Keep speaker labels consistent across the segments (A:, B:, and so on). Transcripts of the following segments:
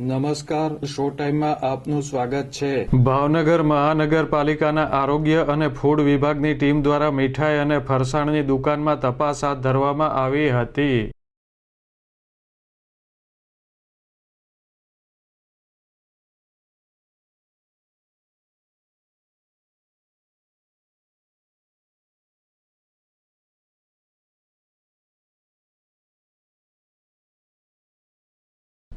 A: નમસ્કાર શો ટાઈમમાં આપનું સ્વાગત છે.
B: ભાવનગર મહાનગરપાલિકાના આરોગ્ય અને ફૂડ વિભાગની ટીમ દ્વારા મીઠાઈ અને ફરસાણની દુકાનમાં તપાસ હાથ ધરવામાં આવી હતી.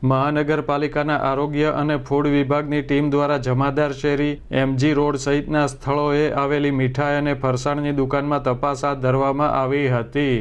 B: મહાનગરપાલિકાના આરોગ્ય અને ફૂડ વિભાગની ટીમ દ્વારા જમાદાર શેરી, એમજી રોડ સહિતના સ્થળોએ આવેલી મીઠાઈ અને ફરસાણની દુકાનમાં તપાસ હાથ ધરવામાં આવી હતી.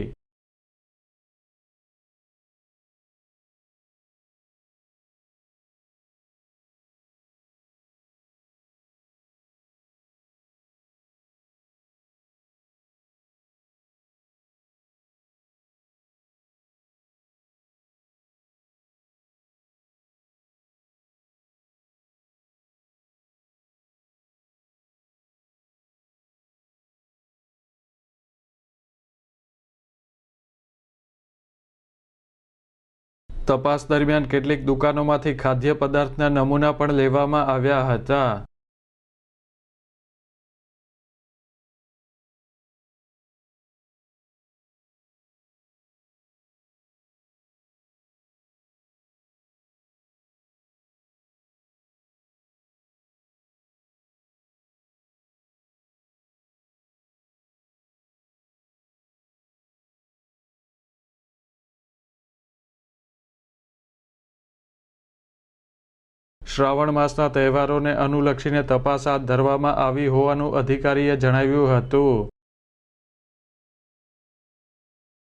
B: તપાસ દરમિયાન કેટલીક દુકાનોમાંથી ખાદ્ય પદાર્થના નમૂના પણ લેવામાં આવ્યા હતા. શ્રાવણ માસના તહેવારોને અનુલક્ષીને તપાસ હાથ ધરવામાં આવી હોવાનું અધિકારીએ જણાવ્યું હતું.